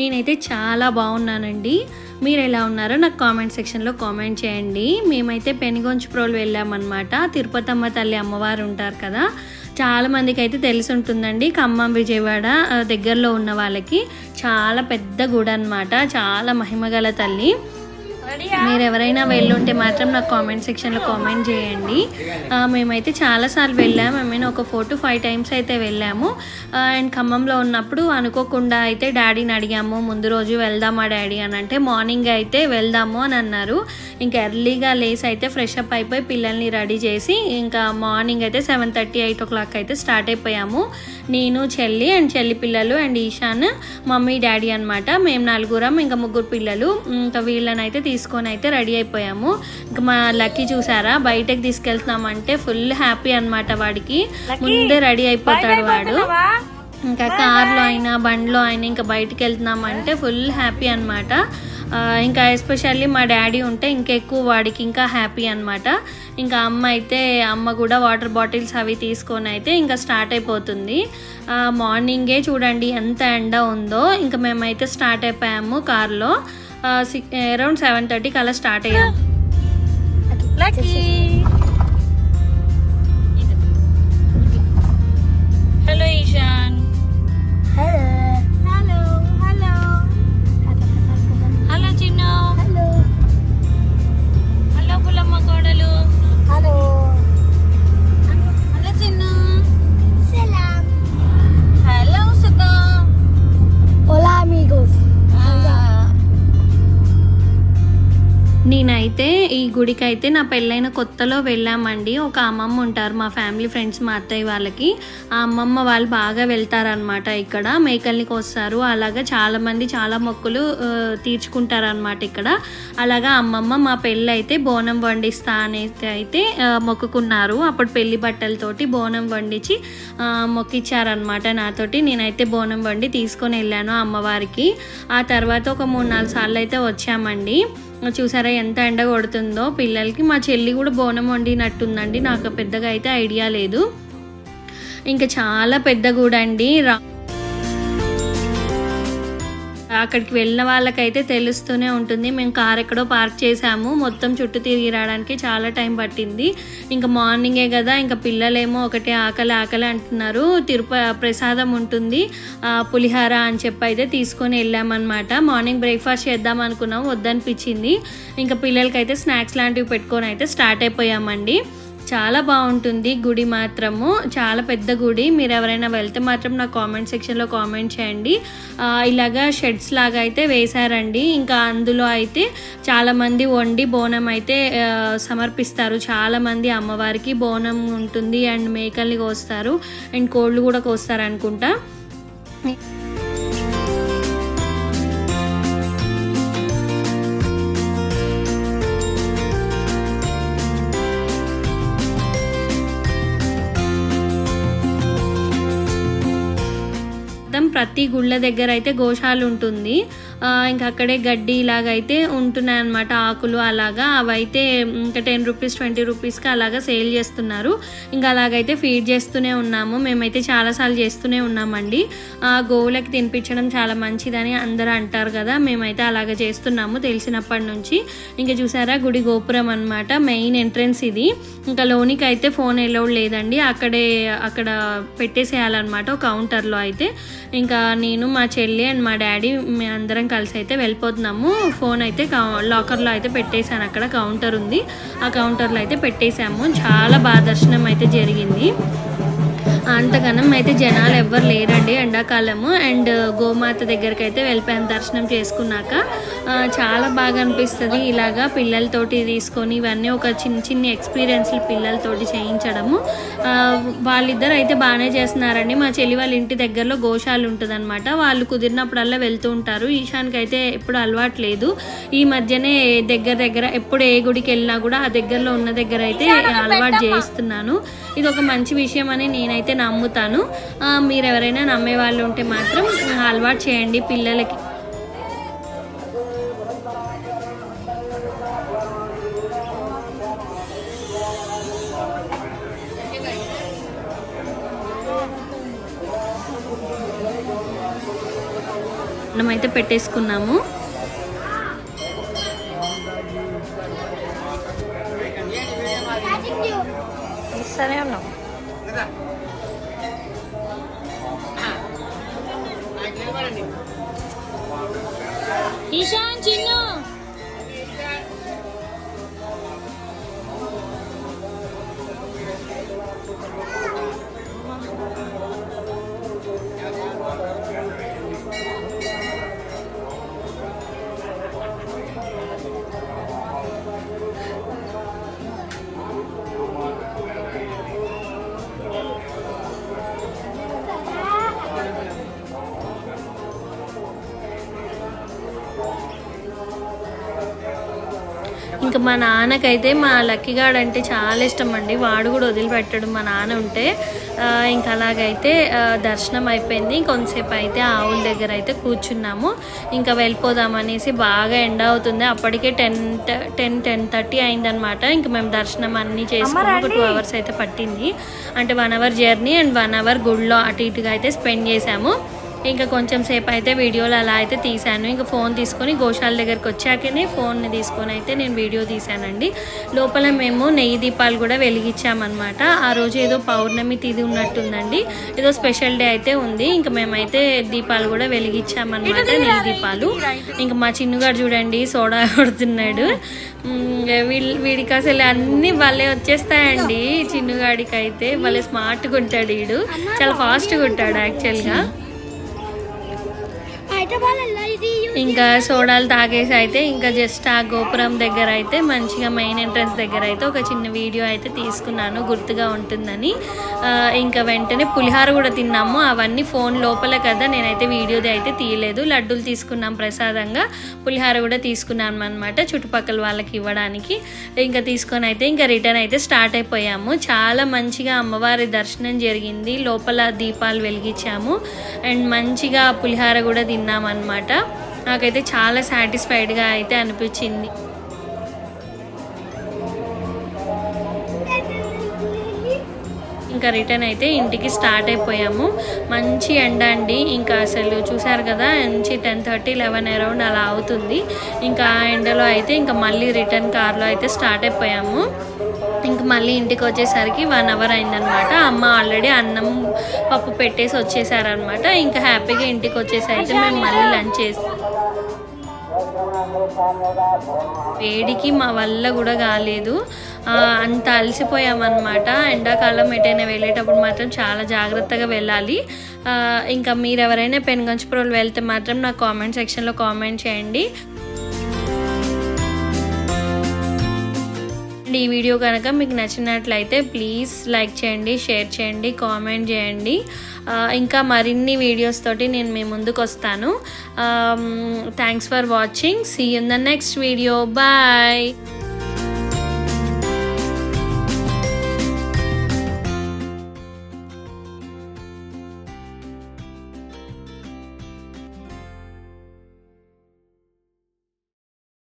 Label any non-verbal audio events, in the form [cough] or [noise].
నేనైతే చాలా బాగున్నానండి. మీరు ఎలా ఉన్నారో నాకు కామెంట్ సెక్షన్లో కామెంట్ చేయండి. మేమైతే పెనుగొంచుప్రోలు వెళ్ళామన్నమాట. తిరుపతమ్మ తల్లి అమ్మవారు ఉంటారు కదా చాలా మందికి అయితే తెలిసి ఉంటుందండి ఖమ్మం విజయవాడ దగ్గరలో ఉన్న వాళ్ళకి. చాలా పెద్ద గుడి అనమాట చాలా మహిమగల తల్లి. మీరు ఎవరైనా వెళ్ళుంటే మాత్రం నాకు కామెంట్ సెక్షన్లో కామెంట్ చేయండి. మేమైతే చాలాసార్లు వెళ్ళాము ఏమైనా ఒక ఫోర్ టు ఫైవ్ టైమ్స్ అయితే వెళ్ళాము. అండ్ ఖమ్మంలో ఉన్నప్పుడు అనుకోకుండా అయితే డాడీని అడిగాము ముందు రోజు వెళ్దామా డాడీ? అని అంటే మార్నింగ్ అయితే వెళ్దాము అని అన్నారు. ఇంకా ఎర్లీగా లేసి అయితే ఫ్రెష్ అప్ అయిపోయి పిల్లల్ని రెడీ చేసి ఇంకా మార్నింగ్ అయితే seven thirty eight o'clock అయితే స్టార్ట్ అయిపోయాము. నేను చెల్లి అండ్ చెల్లి పిల్లలు అండ్ ఈశాన్ మమ్మీ డాడీ అనమాట మేము నలుగురం ఇంకా ముగ్గురు పిల్లలు. ఇంకా వీళ్ళని అయితే తీసుకొని అయితే రెడీ అయిపోయాము. ఇంకా మా లక్కీ చూసారా? బయటకు తీసుకెళ్తున్నామంటే ఫుల్ హ్యాపీ అన్నమాట వాడికి. ముందే రెడీ అయిపోతాడు వాడు. ఇంకా కార్లో అయినా బండ్లో అయినా ఇంకా బయటికి వెళ్తున్నామంటే ఫుల్ హ్యాపీ అనమాట ఇంకా ఎస్పెషల్లీ మా డాడీ ఉంటే ఇంకా ఎక్కువ వాడికి ఇంకా హ్యాపీ అనమాట ఇంకా అమ్మ అయితే అమ్మ కూడా వాటర్ బాటిల్స్ అవి తీసుకొని అయితే ఇంకా స్టార్ట్ అయిపోతుంది. మార్నింగే చూడండి ఎంత ఎండ ఉందో. ఇంకా మేమైతే స్టార్ట్ అయిపోయాము కార్లో. సిక్స్ అరౌండ్ సెవెన్ థర్టీకి అలా స్టార్ట్ అయ్యాము హలో నేనైతే ఈ గుడికి అయితే నా పెళ్ళైన కొత్తలో వెళ్ళామండి. ఒక అమ్మమ్మ ఉంటారు మా ఫ్యామిలీ ఫ్రెండ్స్ మా అత్తయ్య వాళ్ళకి. ఆ అమ్మమ్మ వాళ్ళు బాగా వెళ్తారనమాట ఇక్కడ. మేకల్ని కోస్తారు. అలాగా చాలామంది చాలా మొక్కులు తీర్చుకుంటారనమాట ఇక్కడ. అలాగా అమ్మమ్మ మా పెళ్ళి అయితే బోనం వండిస్తా అనేది అయితే మొక్కుకున్నారు. అప్పుడు పెళ్ళి బట్టలతోటి బోనం వండించి మొక్కిచ్చారనమాట నాతోటి. నేనైతే బోనం వండి తీసుకొని వెళ్ళాను అమ్మవారికి. ఆ తర్వాత ఒక మూడు నాలుగు సార్లు అయితే వచ్చామండి. చూసారా ఎంత ఎండ కొడుతుంది. పిల్లలకి. మా చెల్లి కూడా బోనం వండినట్టుందండి. నాకు పెద్దగా అయితే ఐడియా లేదు. ఇంకా చాలా పెద్ద గుడండి. రా అక్కడికి వెళ్ళిన వాళ్ళకైతే తెలుస్తూనే ఉంటుంది. మేము కార్ ఎక్కడో పార్క్ చేసాము మొత్తం చుట్టూ తిరిగి రావడానికి చాలా టైం పట్టింది. ఇంకా మార్నింగే కదా ఇంకా పిల్లలేమో ఒకటే ఆకలి ఆకలి అంటున్నారు. తిరుప ప్రసాదం ఉంటుంది. పులిహార అని చెప్పి అయితే తీసుకొని వెళ్ళామన్నమాట. మార్నింగ్ బ్రేక్ఫాస్ట్ చేద్దాం అనుకున్నాం వద్దనిపించింది. ఇంకా పిల్లలకైతే స్నాక్స్ లాంటివి పెట్టుకొని అయితే స్టార్ట్ అయిపోయామండి. చాలా బాగుంటుంది గుడి మాత్రము. చాలా పెద్ద గుడి. మీరు ఎవరైనా వెళ్తే మాత్రం నా కామెంట్ సెక్షన్లో కామెంట్ చేయండి. ఇలాగా షెడ్స్ లాగా అయితే వేశారండి. ఇంకా అందులో అయితే చాలామంది వండి బోనం అయితే సమర్పిస్తారు. చాలామంది అమ్మవారికి బోనం ఉంటుంది అండ్ మేకల్ని కోస్తారు. అండ్ కోళ్ళు కూడా కోస్తారు అనుకుంటా. ప్రతి గుళ్ళ దగ్గర అయితే గోశాల ఉంటుంది ఇంకా అక్కడే గడ్డి ఇలాగైతే ఉంటున్నాయి అన్నమాట ఆకులు అలాగా. అవైతే ఇంకా టెన్ రూపీస్ ట్వంటీ రూపీస్కి అలాగా సేల్ చేస్తున్నారు. ఇంకా అలాగైతే ఫీడ్ చేస్తూనే ఉన్నాము. మేమైతే చాలాసార్లు చేస్తూనే ఉన్నామండి. ఆ గోవులకి తినిపించడం చాలా మంచిదని అందరూ అంటారు కదా మేమైతే అలాగ చేస్తున్నాము తెలిసినప్పటి నుంచి. ఇంకా చూసారా గుడి గోపురం అన్నమాట మెయిన్ ఎంట్రన్స్ ఇది. ఇంకా లోనికి అయితే ఫోన్ ఎలౌడ్ లేదండి. అక్కడే అక్కడ పెట్టేసేయాలన్నమాట కౌంటర్లో అయితే. ఇంకా నేను మా చెల్లి అండ్ మా డాడీ మేము అందరం కలిసి అయితే వెళ్ళిపోతున్నాము. ఫోన్ అయితే లాకర్లో అయితే పెట్టేశాను. అక్కడ కౌంటర్ ఉంది. ఆ కౌంటర్లో అయితే పెట్టేశాము. చాలా బాగా దర్శనం అయితే జరిగింది. అంతగానం అయితే జనాలు ఎవ్వరు లేరండి ఎండాకాలము. అండ్ గోమాత దగ్గరికి అయితే వెళ్ళిపోయాను దర్శనం చేసుకున్నాక. చాలా బాగా అనిపిస్తుంది ఇలాగా పిల్లలతోటి తీసుకొని ఇవన్నీ ఒక చిన్న చిన్న ఎక్స్పీరియన్స్లు పిల్లలతోటి చేయించడము. వాళ్ళిద్దరు అయితే బాగానే చేస్తున్నారండి. మా చెల్లి వాళ్ళ ఇంటి దగ్గరలో గోశాల ఉంటుంది వాళ్ళు కుదిరినప్పుడల్లా వెళ్తూ ఉంటారు. ఈశాన్కి అయితే ఎప్పుడు అలవాటు లేదు. ఈ మధ్యనే దగ్గర దగ్గర ఎప్పుడు ఏ గుడికి వెళ్ళినా కూడా ఆ దగ్గరలో ఉన్న దగ్గర అయితే అలవాటు చేయిస్తున్నాను. ఇది ఒక మంచి విషయం అని నేనైతే నమ్ముతాను. మీరు ఎవరైనా నమ్మే వాళ్ళు ఉంటే మాత్రం అలవాటు చేయండి పిల్లలకి. మనమైతే పెట్టేసుకున్నాము. ఈశాన్ చిన్ను ఇంకా మా నాన్నకైతే మా లక్కీగాడు అంటే చాలా ఇష్టం అండి వాడు కూడా వదిలిపెట్టాడు మా నాన్న ఉంటే. ఇంకా అలాగైతే దర్శనం అయిపోయింది. ఇంకొంతసేపు అయితే ఆవుల దగ్గర అయితే కూర్చున్నాము. ఇంకా వెళ్ళిపోదాం అనేసి బాగా ఎండ అవుతుంది. అప్పటికే టెన్ టెన్ టెన్ థర్టీ అయిందనమాట ఇంకా మేము దర్శనం అన్నీ చేసుకుని ఒక టూ అవర్స్ అయితే పట్టింది. అంటే one hour journey and one hour గుడిలో అటు ఇటుగా అయితే స్పెండ్ చేసాము ఇంకా కొంచెం సేపు అయితే వీడియోలు అలా అయితే తీశాను. ఇంకా ఫోన్ తీసుకొని గోశాల దగ్గరికి వచ్చాకనే ఫోన్ని తీసుకొని అయితే నేను వీడియో తీశానండి. లోపల మేము నెయ్యి దీపాలు కూడా వెలిగించామన్నమాట. ఆ రోజు ఏదో పౌర్ణమి తిది ఉన్నట్టుందండి. ఏదో స్పెషల్ డే అయితే ఉంది. ఇంకా మేమైతే దీపాలు కూడా వెలిగించామన్నమాట నెయ్యి దీపాలు. ఇంకా మా చిన్నుగాడు చూడండి సోడా [laughs] కొడుతున్నాడు. వీళ్ళ వీడికి అసలు అన్ని భలే వచ్చేస్తాయండి చిన్నుగాడికి అయితే భలే స్మార్ట్గా ఉంటాడు వీడు. చాలా ఫాస్ట్గా ఉంటాడు యాక్చువల్గా. వాళ్ళ ఇంకా సోడాలు తాగేసి అయితే ఇంకా జస్ట్ ఆ గోపురం దగ్గర అయితే మంచిగా మెయిన్ ఎంట్రన్స్ దగ్గర అయితే ఒక చిన్న వీడియో అయితే తీసుకున్నాను గుర్తుగా ఉంటుందని. ఇంకా వెంటనే పులిహార కూడా తిన్నాము. అవన్నీ ఫోన్ లోపల కదా నేనైతే వీడియోది అయితే తీయలేదు. లడ్డూలు తీసుకున్నాం ప్రసాదంగా. పులిహార కూడా తీసుకున్నాను అనమాట చుట్టుపక్కల వాళ్ళకి ఇవ్వడానికి. ఇంకా తీసుకొని అయితే ఇంకా రిటర్న్ అయితే స్టార్ట్ అయిపోయాము. చాలా మంచిగా అమ్మవారి దర్శనం జరిగింది. లోపల దీపాలు వెలిగించాము. అండ్ మంచిగా పులిహార కూడా తిన్నాము. అనమాట నాకైతే చాలా సాటిస్ఫైడ్గా అయితే అనిపించింది. ఇంకా రిటర్న్ అయితే ఇంటికి స్టార్ట్ అయిపోయాము. మంచి ఎండ అండి. ఇంకా అసలు చూసారు కదా మంచి టెన్ థర్టీ లెవెన్ అరౌండ్ అలా అవుతుంది. ఇంకా ఆ ఎండలో అయితే ఇంకా మళ్ళీ రిటర్న్ కార్లో అయితే స్టార్ట్ అయిపోయాము. ఇంక మళ్ళీ ఇంటికి వచ్చేసరికి వన్ అవర్ అయిందనమాట అమ్మ ఆల్రెడీ అన్నం పప్పు పెట్టేసి వచ్చేసారనమాట ఇంకా హ్యాపీగా ఇంటికి వచ్చేసి అయితే మేము మళ్ళీ లంచ్ చేసి వేడికి మా వల్ల కూడా కాలేదు. అంత అలసిపోయామన్నమాట. ఎండాకాలం ఎటైనా వెళ్ళేటప్పుడు మాత్రం చాలా జాగ్రత్తగా వెళ్ళాలి. ఇంకా మీరు ఎవరైనా పెనుగంచిపురం వెళ్తే మాత్రం నా కామెంట్ సెక్షన్లో కామెంట్ చేయండి. ఈ వీడియో కనుక మీకు నచ్చినట్లయితే ప్లీజ్ లైక్ చేయండి షేర్ చేయండి కామెంట్ చేయండి. ఇంకా మరిన్ని వీడియోస్ తోటి నేను మీ ముందుకు వస్తాను. Thanks for watching see in the next video bye